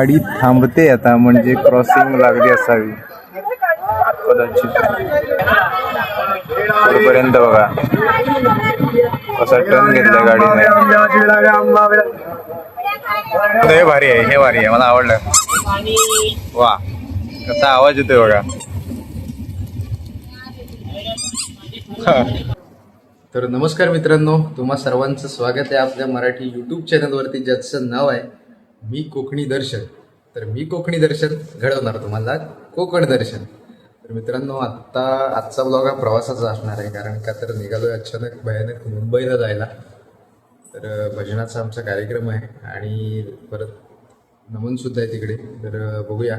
गाडी थांबते आता म्हणजे क्रॉसिंग लागली असावी. कदाचित. बघा. असा टर्न घेतला गाडीने. हे भारी आहे हे भारी आहे मला आवडलं. वा कसा आवाज येतोय बघा. तर नमस्कार मित्रांनो तुम्हा सर्वांचं स्वागत आहे आपल्या मराठी यूट्यूब चॅनलवरती ज्याचं नाव आहे मी कोकणी दर्शन. तर मी कोकणी दर्शन घडवणार तुम्हाला कोकण दर्शन. तर मित्रांनो आत्ता आजचा ब्लॉग हा प्रवासाचा असणार आहे कारण का तर निघालोय अचानक भयानक मुंबईला जायला. तर भजनाचा आमचा कार्यक्रम आहे आणि परत नमन सुद्धा आहे तिकडे. तर बघूया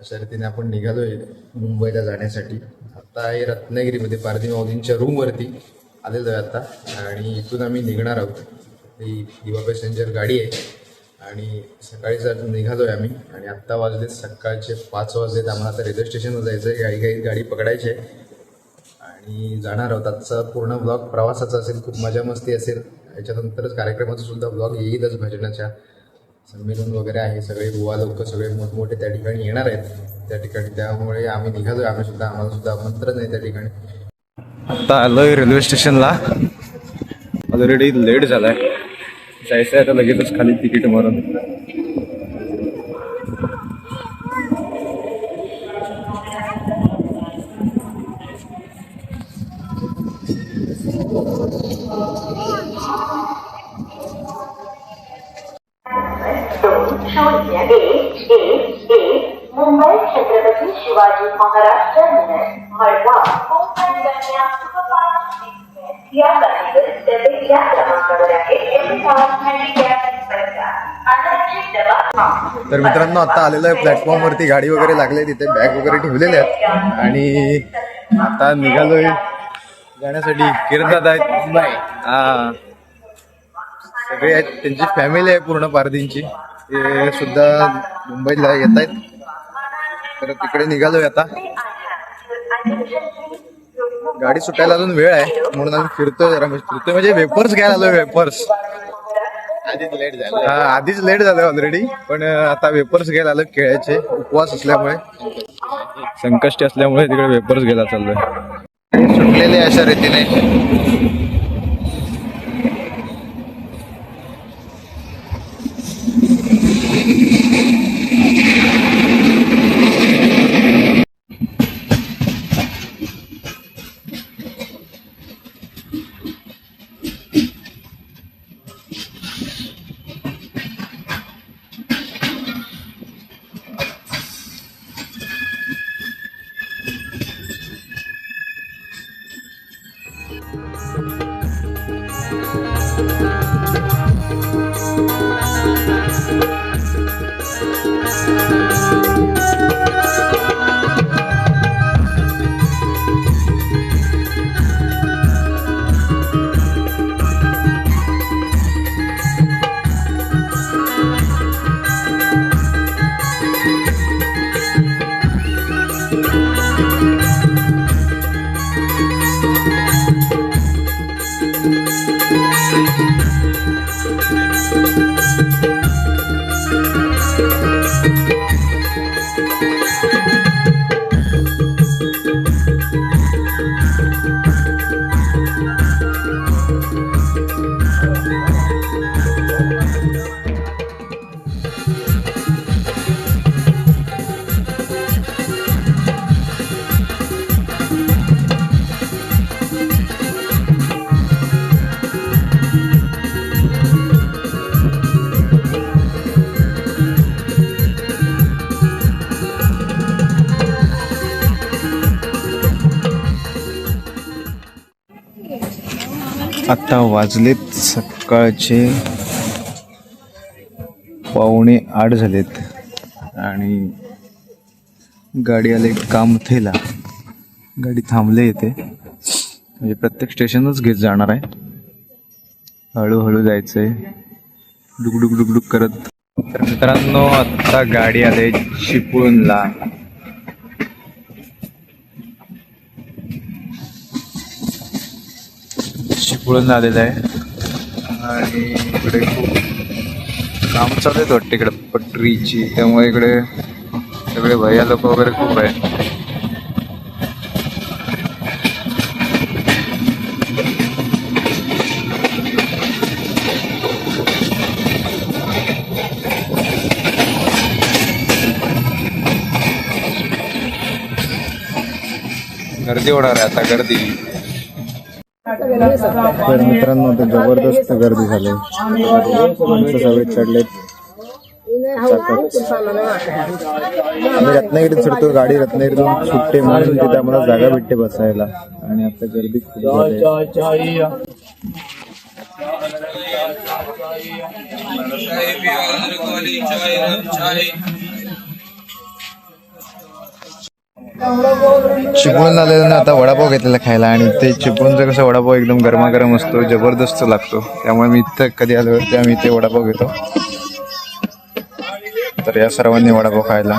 अशा रीतीने आपण निघालोय मुंबईला जाण्यासाठी. आता आहे रत्नागिरीमध्ये पारधी माऊलींच्या रूमवरती आलेलो आहे आता आणि इथून आम्ही निघणार आहोत. ही दिवा पॅसेंजर गाडी आहे. आणि सकाळीच निघालो आहे आम्ही. आणि आत्ता वाजले सकाळचे पाच वाजलेत. आम्हाला आता रेल्वे स्टेशनला जायचं आहे गाडी गाडी गाडी पकडायची आहे. आणि जाणार आहोत. आजचा पूर्ण ब्लॉग प्रवासाचा असेल खूप मजा मस्ती असेल. याच्यानंतरच कार्यक्रमाचा सुद्धा ब्लॉग येईलच भजनाच्या. संमेलन वगैरे आहे. सगळे गोवा लोक सगळे मोठमोठे त्या ठिकाणी येणार आहेत. त्या ठिकाणी त्यामुळे आम्ही निघालोय. आम्ही सुद्धा आम्हाला सुद्धा आमंत्रण आहे त्या ठिकाणी. आता आलोय रेल्वे स्टेशनला. ऑलरेडी लेट झालाय. जायचं आहे आता लगेचच खाली तिकीट मारून. दोन मुंबई छत्रपती शिवाजी महाराज टर्मिनस मडगाव या या क्रमांकावर आहे तर मित्रांनो आता आलेलं आहे प्लॅटफॉर्मवरती गाडी वगैरे लागले तिथे बॅग वगैरे ठेवलेले आहेत. आणि आता निघालोय जाण्यासाठी. किरणदादा आहेत. हा. सगळे आहेत. त्यांची फॅमिली आहे पूर्ण पारदींची ते सुद्धा मुंबईला येत आहेत तर तिकडे निघालोय आता. गाडी सुटायला अजून वेळ आहे. म्हणून आम्ही फिरतोय जरा. म्हणजे फिरतोय म्हणजे वेपर्स घ्यायला आलोय वेपर्स आधीच लेट झालं. हा आधीच लेट झालं ऑलरेडी पण आता वेपर्स घ्यायला आलो खेळायचे. उपवास असल्यामुळे. संकष्टी असल्यामुळे तिकडे वेपर्स घ्यायला चाललोय. सुटलेले अशा रीतीने. आता वाजलेत सकाळचे पावणे आठ झालेत. आणि गाडी आले कामथेला. गाडी थांबले येते म्हणजे प्रत्येक स्टेशनच घेत जाणार आहे. हळूहळू जायचंय. डुकडुक डुकडुक करत. तर मित्रांनो आत्ता गाडी आले चिपळूणला उकळून आलेलं आहे. आणि इकडे खूप काम चालू आहेत वाटते इकडे पटरीची. त्यामुळे इकडे सगळे भैया लोक वगैरे खूप आहे गर्दी होणार आहे आता गर्दी. तर मित्रांनो ते जबरदस्त गर्दी झाली. माणसं सगळे चढलेत. आम्ही रत्नागिरीत चढतो गाडी रत्नागिरीतून सुटते म्हणून तिथे आम्हाला जागा भेटते बसायला. आणि आता गर्दी खूप झाली आहे. चिपळून आलेलं आता वडापाव घेतलेला खायला आणि ते चिपळूणचा कसं वडापाव एकदम गरमागरम असतो जबरदस्त लागतो. त्यामुळे मी इथं कधी आलो तेव्हा मी ते वडापाव घेतो. तर या सर्वांनी वडापाव खायला.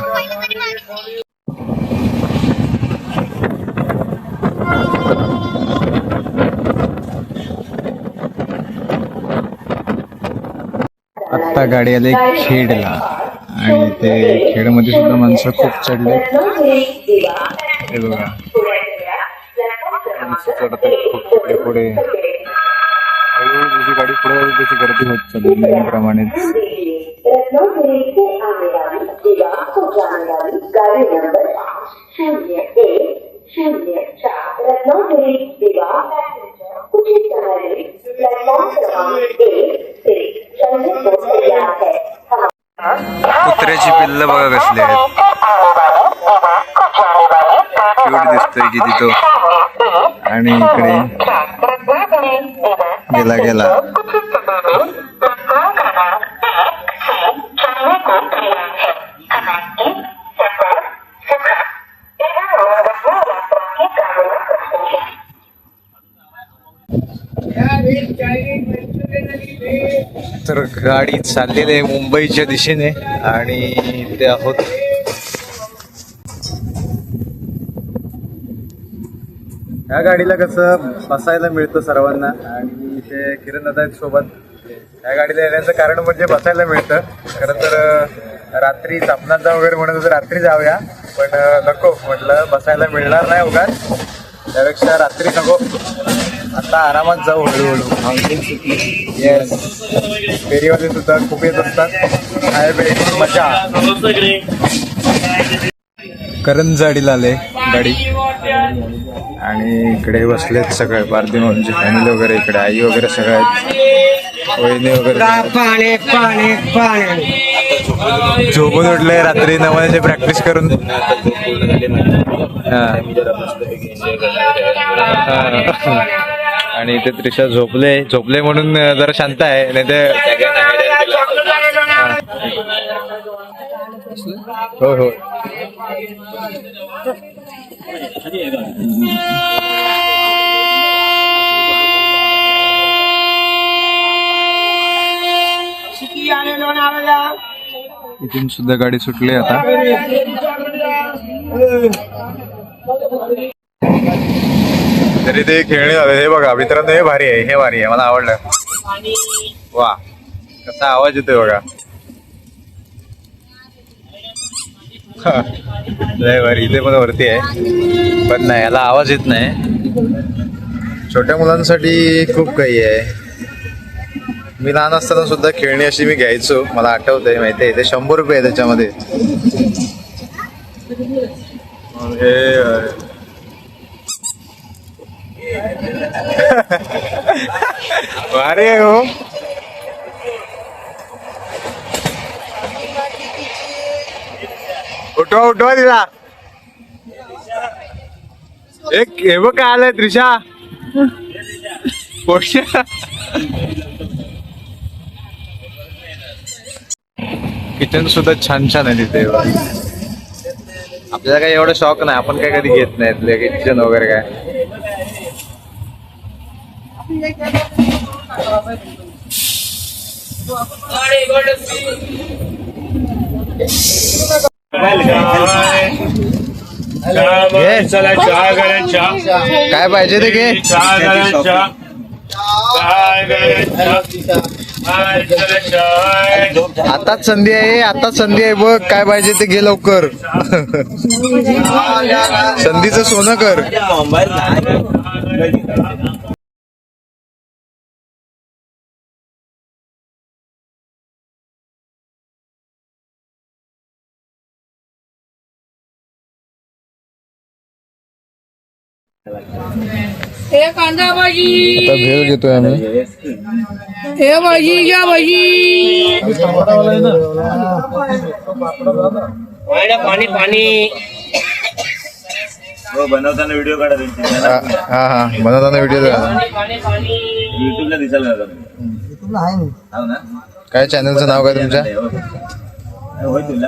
आत्ता गाडी आली खेडला. आणि ते खेडमध्ये सुद्धा माणसं खूप चढले हे बघा. माणसं चढत खूप पुढे पुढे. हळूहळू जशी गाडी पुढे त्याची गर्दी होत चालली नेहमीप्रमाणेच. बघतोय की तिथं आणि इकडे गेला गेला. तर गाडी चाललेली आहे मुंबईच्या दिशेने आणि ते आहोत या गाडीला कसं बसायला मिळतं सर्वांना आणि ते किरण दादा सोबत. या गाडीला येण्याचं कारण म्हणजे बसायला मिळतं. खरं तर रात्री सापनाचा वगैरे म्हणत होतं रात्री जाऊया पण नको म्हटलं बसायला मिळणार नाही उगाच. त्यापेक्षा रात्री नको. आता आरामात जाऊ हळूहळू. येस फेरीवाले सुद्धा खूप येत असतात. आहे मजा. करंजाडीला आले गाडी. आणि इकडे बसलेत सगळे पारदिनोंची फॅमिली वगैरे इकडे आई वगैरे सगळे आहेत. वहिनी वगैरे पाणी पाणी पाणी. झोपून उठले रात्री नवण्याची प्रॅक्टिस करून. आणि इथे त्रिशा झोपले झोपले म्हणून जरा शांत आहे नाही ते हो हो. इथून सुद्धा गाडी सुटली आता. तरी ते खेळणे झाले. हे बघा मित्रांनो हे भारी आहे हे भारी आहे. मला आवडलं. वा कसा आवाज येतोय बघा. लय भारी. इथे पण वरती आहे. पण नाही याला आवाज येत नाही. छोट्या मुलांसाठी खूप काही आहे. मी लहान असताना सुद्धा खेळणी अशी मी घ्यायचो. मला आठवतंय माहिती आहे ते शंभर रुपये आहे त्याच्यामध्ये. मग हे. तो उठवा तिला एक हे बघ काय आलंय त्रिशा. किचन सुद्धा छान छान आहे तिथे. आपल्याला काही एवढं शॉक नाही आपण काय कधी घेत नाही किचन वगैरे काय. चला चहा काय पाहिजे ते घे. चहा चहा. आताच संधी आहे आताच संधी आहे बघ काय पाहिजे ते घे लवकर. संधीचं सोनं कर. हे कांदा भाजी आता भेळ घेतोय आम्ही. हे भाजी घ्या भाजी पाणी पाणी. हो बनवताना व्हिडिओ काढा त्यांची. हा हा हा. बनवताना व्हिडिओ युट्यूबला दिसायला लागलं. हो ना? काय चॅनलचं नाव काय तुमच्या? हो, होय तुला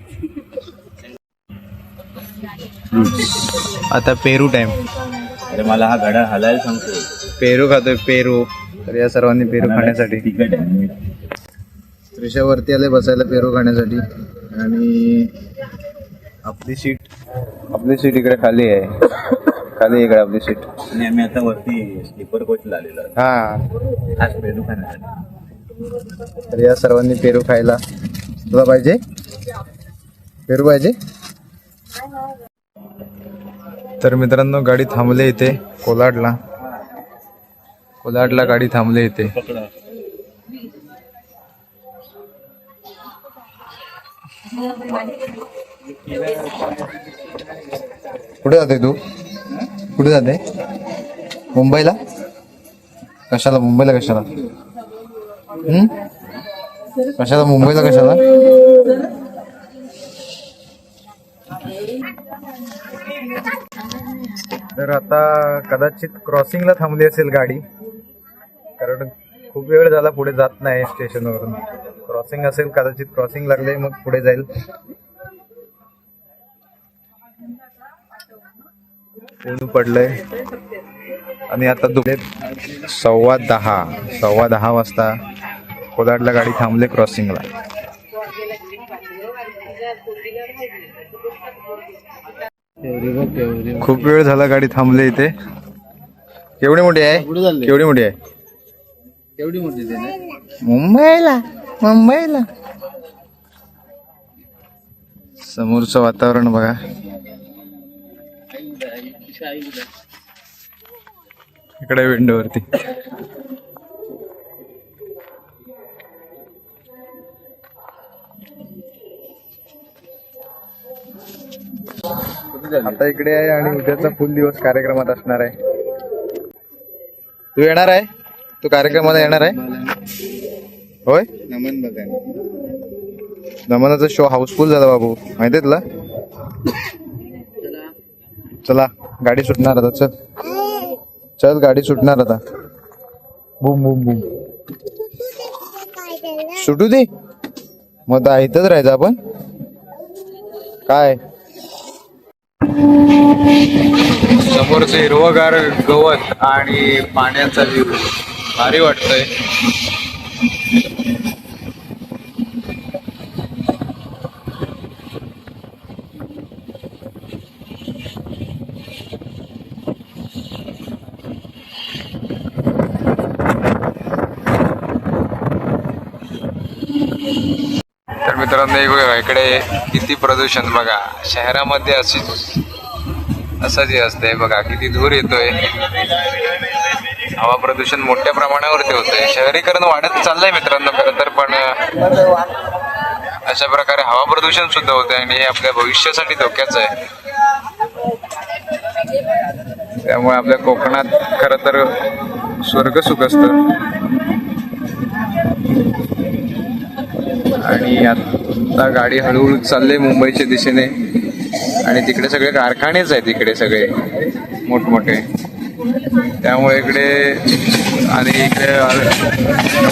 आता पेरू टाइम अरे मला हा घडा हलायला सांगतो पेरू खातोय पेरू. तर या सर्वांनी पेरू खाण्यासाठी. तिकट आहे त्रिशावरती आले बसायला पेरू खाण्यासाठी. आणि आपली सीट आपली सीट इकडे खाली आहे. खाली इकडे आपली सीट. आणि आम्ही आता वरती स्लीपर कोचला आलेलो. हा. आज पेरू खाण्यासाठी. तर या सर्वांनी पेरू खायला. तुला पाहिजे? पेरू पाहिजे? तर मित्रांनो गाडी थांबले इथे कोलाडला. कोलाडला गाडी थांबले इथे. कुठे जाते तू? कुठे जाते? मुंबईला? कशाला? मुंबईला कशाला? कशाला? मुंबईला कशाला? तर आता कदाचित क्रॉसिंगला थांबली असेल गाडी. कारण खूप वेळ झाला पुढे जात नाही स्टेशनवरून. क्रॉसिंग असेल कदाचित क्रॉसिंग लागले मग पुढे जाईल. ऊन पडलंय. आणि आता दुपारी सव्वा दहा सव्वा दहा वाजता कोलाडला गाडी थांबले क्रॉसिंगला खूप वेळ झाला गाडी थांबले इथे. केवढी मोठी आहे? केवढी मोठी आहे? एवढी मोठी मुंबईला मुंबईला. समोरचं वातावरण बघा. इकडे विंडोवरती आता इकडे आहे आणि उद्याचा फुल दिवस कार्यक्रमात असणार आहे. तू येणार आहे? तू कार्यक्रमाला येणार आहे? होय? नमन बघा नमनाचा शो हाऊसफुल झाला बाबू. माहिती तुला? चला गाडी सुटणार आता चल. चल गाडी सुटणार आता. बुम बुम बुम. सुटू दे. मग आता इथंच राहायचं आपण. काय? समोरचे हिरवगार गवत आणि पाण्याचा जीव भारी वाटतंय. तर मित्रांनो एक बघा इकडे किती प्रदूषण बघा. शहरामध्ये अशीच असं जे असतंय बघा किती धूर येतोय. हवा प्रदूषण मोठ्या प्रमाणावरती होतंय. शहरीकरण वाढत चाललंय मित्रांनो खरं तर पण अशा प्रकारे हवा प्रदूषण सुद्धा होतंय आणि हे आपल्या भविष्यासाठी धोक्याचं आहे. त्यामुळे आपल्या कोकणात खरं तर स्वर्ग सुख असतं आणि आता गाडी हळूहळू चालले मुंबईच्या दिशेने. आणि तिकडे सगळे कारखानेच आहेत तिकडे सगळे. मोठमोठे. त्यामुळे इकडे आणि इकडे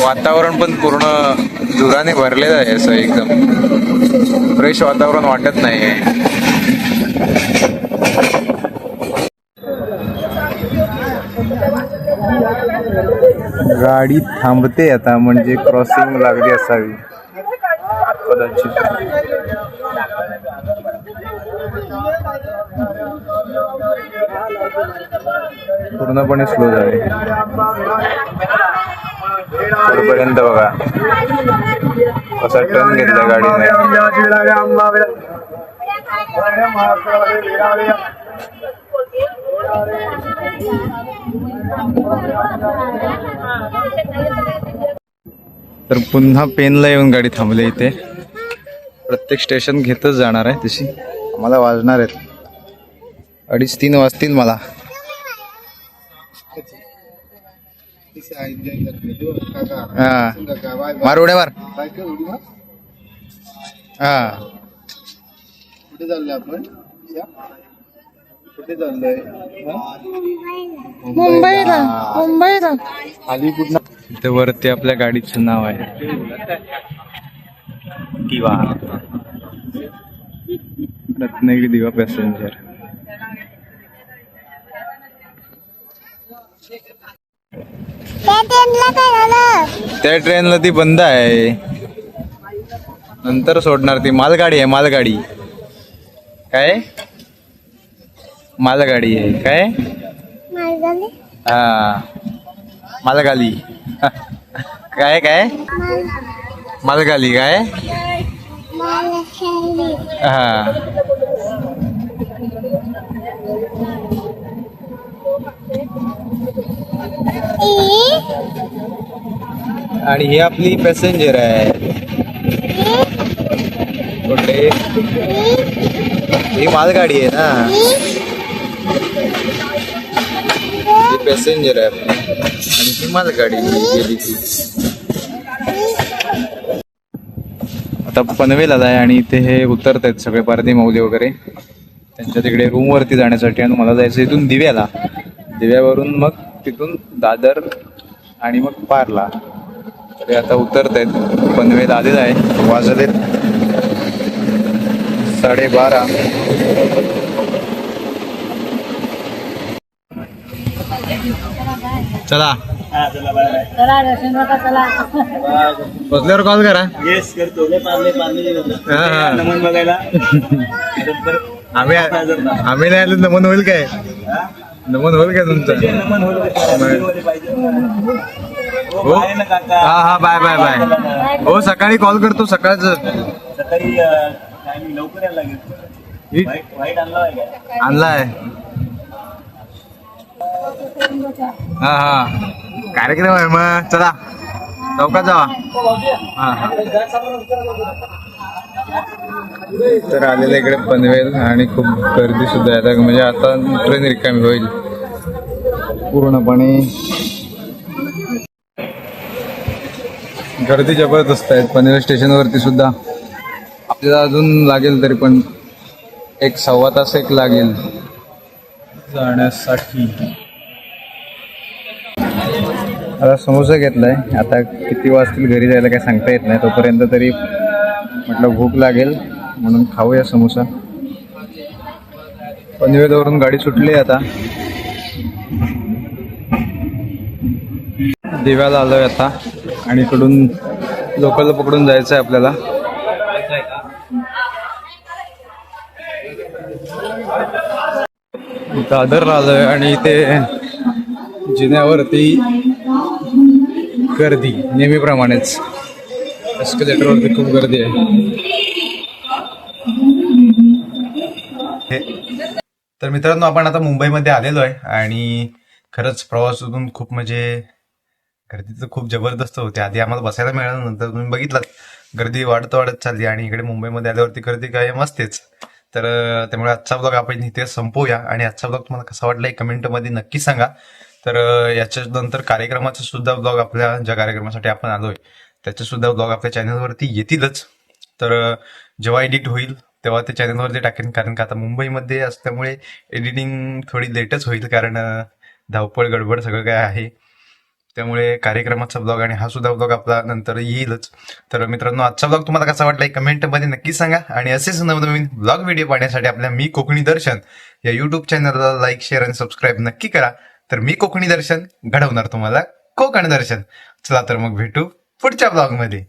वातावरण पण पूर्ण धुराने भरलेलं आहे असं एकदम. फ्रेश वातावरण वाटत नाही आहे. गाडी थांबते आता म्हणजे क्रॉसिंग लागली असावी. कदाचित. पूर्णपणे स्लो झाले. पर्यंत बघा. कसा टर्न घेतला गाडीने. तर पुन्हा पेनला येऊन गाडी थांबली इथे. प्रत्येक स्टेशन घेतच जाणार आहे तशी. मला वाजणार आहेत. अडीच तीन वाजतील मला. हा. मार उड्या मार. हा. कुठे चाललोय आपण? कुठे चाललोय? मुंबईला मुंबईला. खाली कुठं इथे वरती आपल्या गाडीचं नाव आहे. दिवा रत्नागिरी दिवा पॅसेंजर. त्या ट्रेनला ती बंद आहे. नंतर सोडणार ती. मालगाडी आहे मालगाडी. काय? मालगाडी आहे. काय? हा. मालगाली. काय काय? मालगाली काय? हा. आणि ही आपली पॅसेंजर आहे. कुठे? ही मालगाडी आहे ना. ही पॅसेंजर आहे आपली. आणि ही मालगाडी गेली. ती आता पनवेल आलाय आणि इथे हे उतरत आहेत सगळे पारधी मौली वगैरे. त्यांच्या तिकडे रूम वरती जाण्यासाठी आणि मला जायचं इथून दिव्याला. दिव्यावरून मग तिथून दादर आणि मग पारला. तर हे आता उतरत आहेत पनवेल आलेला आहे. वाजलेत. साडेबारा. चला. बसल्यावर कॉल करा. येस करतो. हा, हा. नमन बघायला. आम्ही आम्ही नाही आलो नमन होईल काय? नमन होईल काय तुमचं? हो? हा हा बाय बाय बाय. हो सकाळी कॉल करतो सकाळचं. आणलाय. हा हा. कार्यक्रम आहे मग चला. चौकात जावा. हा हा. तर आलेलं इकडे पनवेल आणि खूप गर्दी सुद्धा आहे. आता म्हणजे आता ट्रेन रिकामी होईल. पूर्णपणे गर्दी जबरदस्त आहे. पनवेल स्टेशनवरती सुद्धा. आपल्याला अजून लागेल तरी पण एक सव्वा तास एक लागेल. जाण्यासाठी. आता समोसा घेतलाय. आता किती वाजतील घरी जायला काही सांगता येत नाही. तोपर्यंत तरी म्हटलं भूक लागेल म्हणून खाऊया समोसा. पनवेलवरून गाडी सुटली आता. दिव्याला आलोय आता आणि इकडून लोकल पकडून जायचं आहे आपल्याला दादरला आलोय आणि इथे जिन्यावरती गर्दी नेहमीप्रमाणेच. एस्केलेटरवरती खूप गर्दी आहे तर मित्रांनो आपण आता मुंबईमध्ये आलेलो आहे आणि खरंच प्रवासातून खूप म्हणजे गर्दी तर खूप जबरदस्त होती. आधी आम्हाला बसायला मिळालं नंतर तुम्ही बघितलं गर्दी वाढत वाढत चालली आणि इकडे मुंबईमध्ये आल्यावरती गर्दी काय मस्तेच तर त्यामुळे आजचा ब्लॉग आपण इथे संपवूया आणि आजचा ब्लॉग तुम्हाला कसा वाटला एक कमेंटमध्ये नक्की सांगा. तर याच्या याच्यानंतर कार्यक्रमाचा सुद्धा ब्लॉग आपल्या ज्या कार्यक्रमासाठी आपण आलोय त्याचेसुद्धा ब्लॉग आपल्या चॅनलवरती येतीलच. तर जेव्हा एडिट होईल तेव्हा ते चॅनलवरती टाकेन. कारण का आता मुंबईमध्ये असल्यामुळे एडिटिंग थोडी लेटच होईल. कारण धावपळ गडबड सगळं काय आहे. त्यामुळे कार्यक्रमाचा ब्लॉग आणि हा सुद्धा ब्लॉग आपला नंतर येईलच. तर मित्रांनो आजचा ब्लॉग तुम्हाला कसा वाटला कमेंटमध्ये नक्की सांगा. आणि असेच नवनवीन ब्लॉग व्हिडिओ पाहण्यासाठी आपल्या मी कोकणी दर्शन या युट्यूब चॅनलला लाईक शेअर आणि सबस्क्राईब नक्की करा. तर मी कोकणी दर्शन घडवणार तुम्हाला कोकण दर्शन. चला तर मग भेटू. पुढच्या ब्लॉगमध्ये.